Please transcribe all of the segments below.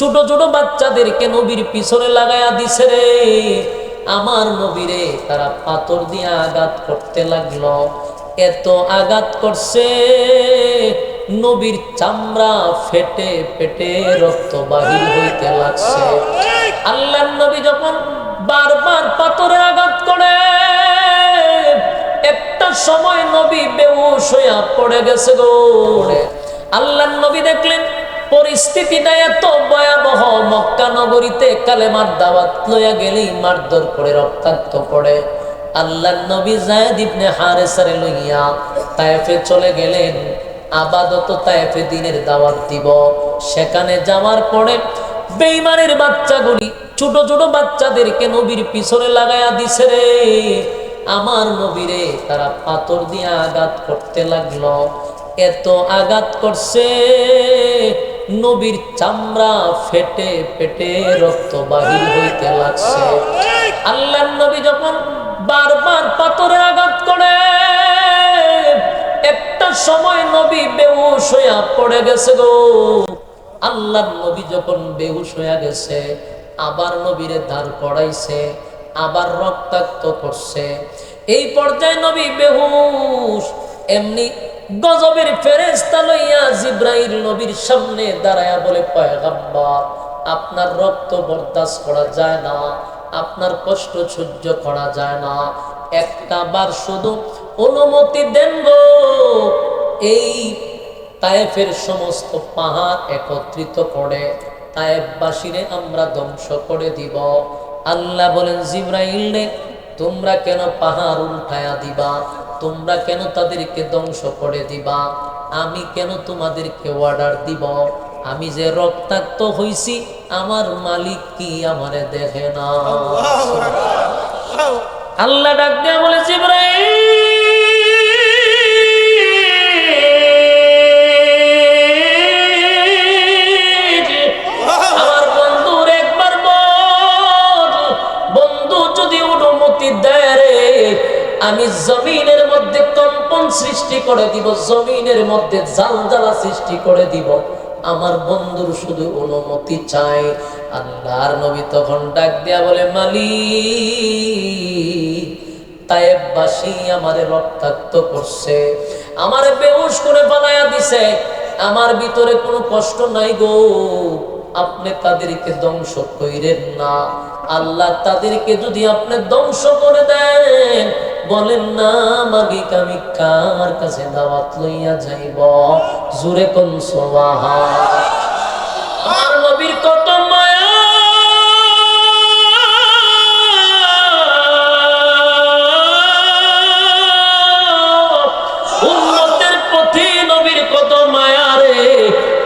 ছোট ছোট বাচ্চাদেরকে নবীর পিছনে লাগায়া দিছে রে। আমার নবীরে তারা পাথর দিয়ে আঘাত করতে লাগল। এত আঘাত করছে, নবীর চামড়া ফেটে ফেটে রক্ত বাহির হইতে লাগছে। আল্লাহ নবী যখন বারবার পাথরে আঘাত করে, একটা সময় নবী বেউস হইয়া পড়ে গেছে গো। আল্লাহ নবী দেখলেন পরিস্থিতিটা এত ভয়াবহ। মক্কা নগরীতে কালেমার দাওয়াত লইয়া গেলেই মারধর করে, রক্তাক্ত করে। আল্লাহ নবী জায়দ ইবনে হারেসারে লইয়া তায়েফে চলে গেলেন। আবাদত তায়েফে দিনের দাওয়াত দিব। সেখানে যাওয়ার পরে বেইমানের বাচ্চাগুলি, ছোট ছোট বাচ্চাদেরকে নবীর পিছনে লাগায়া দিছে রে। আমার নবীরে তারা পাথর দিয়ে আঘাত করতে লাগল। এত আঘাত করছে। নবীর চামড়া ফেটে ফেটে রক্ত বাহির হইতে লাগছে। আল্লাহ নবী যখন বারবার পাথরে আঘাত করে, একটা সময় নবী বেহুশ হইয়া পড়ে গেছে গো। আল্লাহ নবী যখন বেহুশ হইয়া গেছে, আবার নবীরে দাঁড় করাইছে, আবার রক্তাক্ত করছে। এই পর্যায়ে নবী বেহুশ, এমনি গজবের ফেরেস্তা লইয়া জিব্রাইল নবীর সামনে দাঁড়ায়া বলে, পয়গাম্বার, আপনার রক্ত বরদাস্ত করা যায় না, আপনার কষ্ট সহ্য করা যায় না। একটা বার শুধু অনুমতি দেন গো। এই তায়েফের সমস্ত পাহাড় একত্রিত করে তায়েফবাসীরে আমরা ধ্বংস করে দিব। আল্লাহ বলেন, জিব্রাইল তোমরা কেন পাহাড় উল্টায়া দিবা? তোমরা কেন তাদেরকে ধ্বংস করে দিবা? আমি কেন তোমাদেরকে অর্ডার দিব? আমি যে রক্তাক্ত হইছি, আমার মালিক কি আমারে দেখে না? আল্লাহ ডাক দিয়া বলে, জিব্রাইল, আমার বন্ধুর একবার বল। বন্ধু যদি অনুমতি দেয় রে, আমি জমিনের সৃষ্টি করে দিব, জমিনের মধ্যে জালজালা সৃষ্টি করে দিব। আমার বন্ধুর শুধু অনুমতি চাই। আল্লাহর নবী তখন ডাক দিয়া বলে রক্তাক্ত করছে। করে দিছে। আমার ভিতরে কোনো কষ্ট নাই গো। আপনি তাদেরকে ধ্বংস কইরেন না। আল্লাহ তাদেরকে যদি আপনি ধ্বংস করে দেন বলেন, না, মাগিক, আমি কার কাছে দাওয়াত লইয়া যাইব? জুরে কোন সোয়াহা আমার নবীর কত মায়া। উম্মতের প্রতি নবীর কত মায়া রে?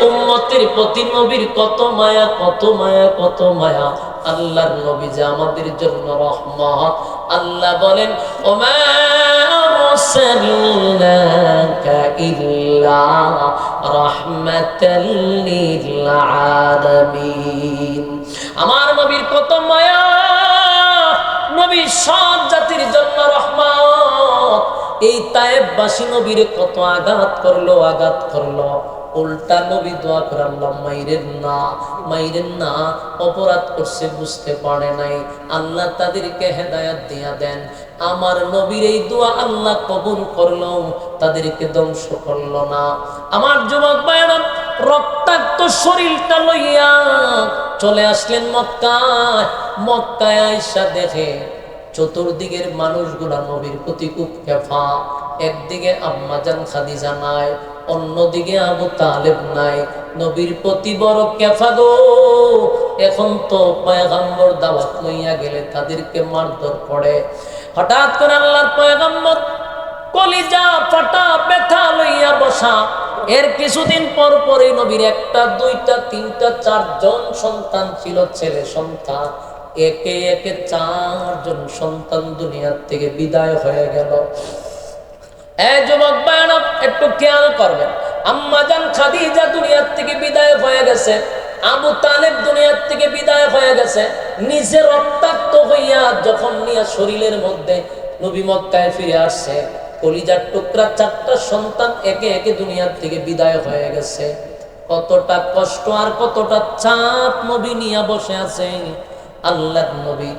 উম্মতের প্রতি নবীর কত মায়া কত মায়া কত মায়া। আল্লাহর নবী যে আমাদের জন্য রহমত। আল্লাহ বলেন আমার নবীর কত মায়া নবী সব জাতির জন্য রহমত। এই তায়েববাসী নবীর কত আঘাত করল আঘাত করল। উল্টা নবী দোয়া করে আল্লাহ মাইরেন না মাইরেন না, অপরাধ করছে, বুঝতে পারে নাই। আল্লাহ তাদেরকে হেদায়াত দিয়া দেন। আমার নবীর এই দোয়া আল্লাহ কবুল করল তাদেরকে ধ্বংস করল না। আমার যুবক ভাইরা রক্তাক্ত শরীরটা লইয়া চলে আসলেন মক্কায়। মক্কায় আয়সা দেখে চতুর্দিকের মানুষগুলা নবীর প্রতি খুব কেফা। একদিকে আম্মাজান খাদিজা নাই। অন্যদিকে আবু তালেব নাই। নবীর প্রতি বড় কেফা গো। এখন তো পয়গাম্বর দাওয়াত লইয়া গেলে তাদেরকে মারধর করে। হঠাৎ করে আল্লাহর পয়গাম্বর কলিজা, ফাটা, ব্যথা লইয়া বসা। এর কিছুদিন পর পরে নবীর একটা, দুইটা, তিনটা, চারজন সন্তান ছিল, ছেলে সন্তান। একে একে চারজন সন্তান দুনিয়ার থেকে বিদায় হয়ে গেল। একটু খেয়াল করবেন আম্মা জান খাদিজা দুনিয়ার থেকে বিদায় হয়ে গেছে, আবু তালেব দুনিয়ার থেকে বিদায় হয়ে গেছে, নিজে রক্তাক্ত হইয়া যখন শরীরের মধ্যে নবী মক্কায় ফিরে আসছে, কলিজার টুকরা চারটা সন্তান একে একে দুনিয়ার থেকে বিদায় হয়ে গেছে। কতটা কষ্ট আর কতটা চাপ নবী নিয়ে বসে আছে। আল্লাহ নবী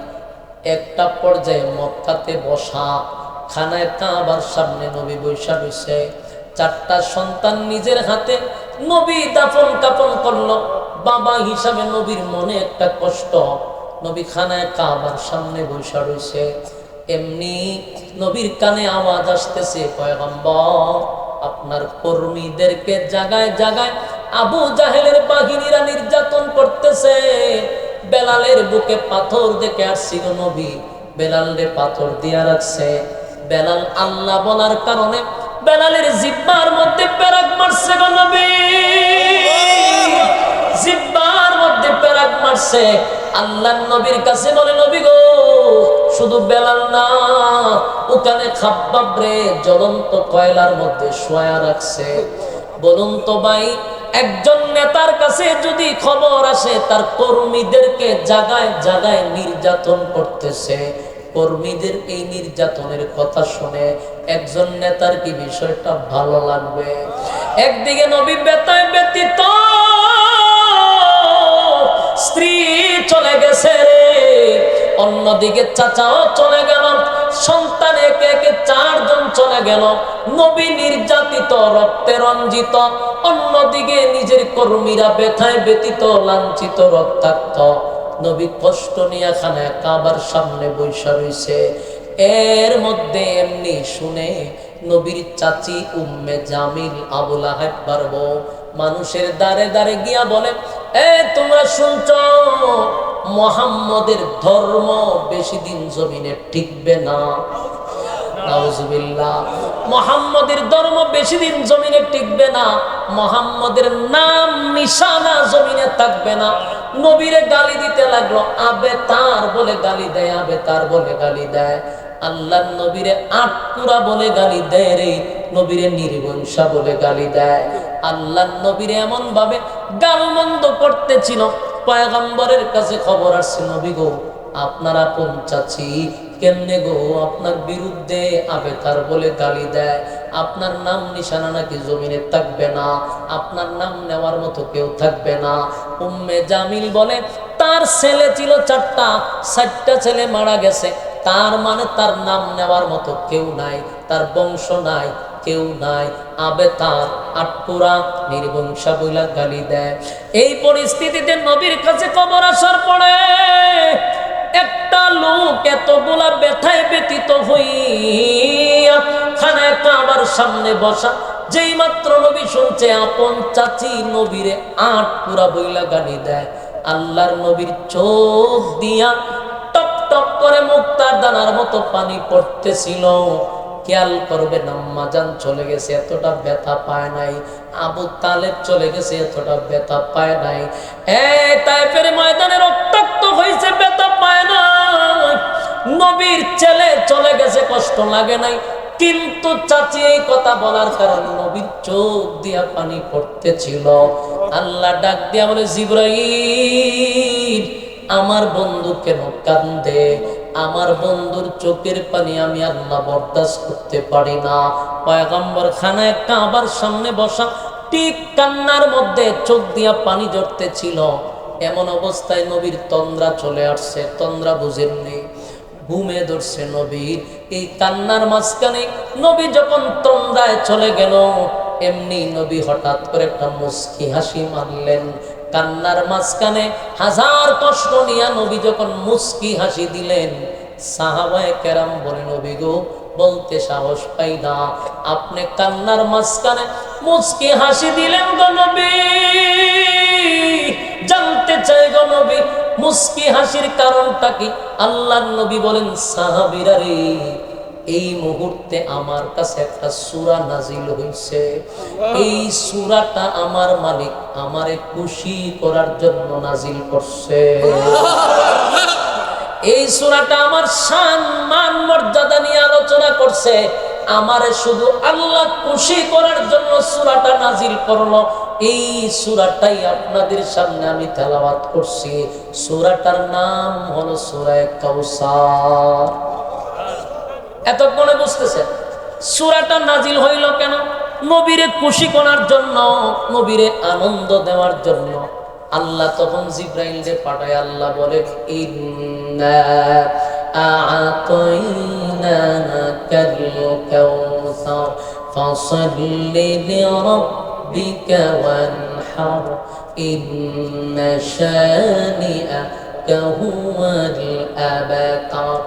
একটা পর্যায়ে মক্কাতে বসা খানায় কাবার সামনে নবী বৈশা রয়েছে চারটা সন্তান নিজের হাতে নবী দাফন কাপন করল। বাবা হিসাবে নবীর মনে একটা কষ্ট। নবী খানায় কাবার সামনে বৈশা রয়েছে এমনি নবীর কানে আওয়াজ আসতেছে, পয়গম্বর, আপনার কর্মীদেরকে জাগায় জাগায় আবু জাহেলের বাহিনীরা নির্যাতন করতেছে। বেলালের বুকে পাথর দেখে আসছিল নবী। বেলালে পাথর দিয়া রাখছে। বেলাল আল্লাহ বলার কারণে বেলালের জিব্বার মধ্যে পেরাক মারছে গো জিব্বার মধ্যে পেরাক মারছে। আল্লাহ নবীর কাছে বলে, নবী গো, শুধু বেলাল না, ওখানে খাব্বাব জ্বলন্ত কয়লার মধ্যে শোয়া রাখছে। বলুন তো ভাই, একজন নেতার কাছে যদি খবর আসে, তার কর্মীদেরকে জাগায় জাগায় নির্যাতন করতেছে। কর্মীদের এই নির্যাতনের কথা শুনে একজন নেতার কি বিষয়টা ভালো লাগবে? একদিকে নবী বেতায় ব্যতীত স্ত্রী চলে গেছে অন্যদিকে চাচাও চলে গেল, সন্তান একে একে চারজন চলে গেল। নবী নির্যাতিত, রক্তে রঞ্জিত, অন্যদিকে নিজের কর্মীরা ব্যথায় ব্যতীত, লাঞ্ছিত, রক্তাক্ত। নবী কষ্ট নিয়ে খানে কাবার সামনে বৈশা রয়েছে এর মধ্যে এমনি শুনে নবীর চাচি উম্মে জামিল আবুল আহেব পারব। মানুষের দাঁড়ে দাঁড়ে গিয়া বলে, এ, তোমরা শুনছ? মোহাম্মদের ধর্ম বেশি দিন জমিনে টিকবে না। মোহাম্মদের ধর্ম বেশি দিন জমিনে টিকবে না। মোহাম্মদের নাম নিশানা জমিনে থাকবে না। নবীরে গালি দিতে লাগল, আবে তার বলে গালি দেয়, আবে তার বলে গালি দেয়। আল্লাহ নবীরে আটকুরা বলে গালি দেয় রে, নবীরে নির্বংশা বলে গালি দেয়। আল্লাহ নবীরে এমন ভাবে গালমন্দ করতেছিল, পয়গম্বরের কাছে খবর আসছে, নবী গো, আপনারা পৌঁছাচ্ছি। কেমনে গো? আপনার বিরুদ্ধে আবে তার বলে গালি দেয়। আপনার নাম নিশানা নাকি জমিনে থাকবে না? আপনার নাম নেওয়ার মতো কেউ থাকবে না। উম্মে জামিল বলে, তার ছেলে ছিল চারটা চারটা ছেলে মারা গেছে। তার মানে তার নাম নেওয়ার মতো কেউ নাই, তার বংশ নাই, কেউ নাই। আবে তার আটপুরা নির্বংশা বইলা গালি দেয়। এই পরিস্থিতিতে নবীর কাছে খবর আসার একটা লোক এতগুলা ব্যথায় ব্যতীত হইয়া খানায় কাবার সামনে বসা, যেই মাত্র নবী শুনছে, আপন চাচি নবীরে আট পুরা বইলা গানি দেয়। আল্লাহর নবীর চোখ দিয়া টপ টপ করে মুক্তার দানার মতো পানি পড়তেছিল। খেয়াল করবে, নাম্মাজান চলে গেছে, এতটা ব্যথা পায় নাই। আবু তালেব চলে গেছে, এতটা ব্যথা পায় নাই। এ তাইফের ময়দানে রক্তাক্ত হয়েছে, ব্যথা পায় নাই। নবীর ছেলে চলে গেছে, কষ্ট লাগে নাই। কিন্তু চাচি এই কথা বলার কারণে নবীর চোখ দিয়া পানি পড়তেছিল। আল্লাহ ডাক দিয়া বলে, জিব্রাইল, আমার বন্ধু কেন কান্দে আমার বন্ধুর চোখের পানি আমি আল্লাহ বরদাস্ত করতে পারি না। পয়গম্বর খানায় কাবার সামনে বসা, ঠিক কান্নার মধ্যে চোখ দিয়া পানি ছিল এমন অবস্থায় নবীর তন্দ্রা চলে আসছে, তন্দ্রা বুঝেননি ঘুমে ধরছে নবীর এই কান্নার মাঝখানে নবী যখন তন্দ্রায় চলে গেল, এমনি নবী হঠাৎ করে একটা মুস্কি হাসি মারলেন কান্নার মাঝখানে হাজার কষ্ট নিয়ে নবী যখন মুস্কি হাসি দিলেন, সাহাবায়ে কেরাম বলে, নবী গো, বলতে সাহস পাই না। আপনি কান্নার মাঝখানে মুস্কি হাসি দিলেন গো নবী। জানতে চাই গো নবী মুস্কি হাসির কারণটা কি? আল্লাহ নবী বলেন, সাহাবিরা রে এই মুহূর্তে আমার কাছে একটা সুরা নাজিল হইছে। এই সুরাটা আমার মালিক আমারে খুশি করার জন্য নাজিল করছে। এই সুরাটা আমার শান, মান, মর্যাদা নিয়ে আলোচনা করছে। আমারে শুধু আল্লাহ খুশি করার জন্য সুরাটা নাজিল করল। এই সুরাটাই আপনাদের সামনে আমি তেলাওয়াত করছি। সুরাটার নাম হলো সুরায় কাউসার এতক্ষণে বুঝতেছেন? সুরাটা নাজিল হইল কেন? নবীরে খুশি করার জন্য, নবীরে আনন্দ দেওয়ার জন্য। আল্লাহ তখন জিব্রাইলকে পাঠায়, আল্লাহ বলে, ইন্না আ'তাইনাকাল কাউসার ফাসাল্লি লিরাব্বিকা ওয়ানহার, ইন্না শানিআকা হুয়াল আবতার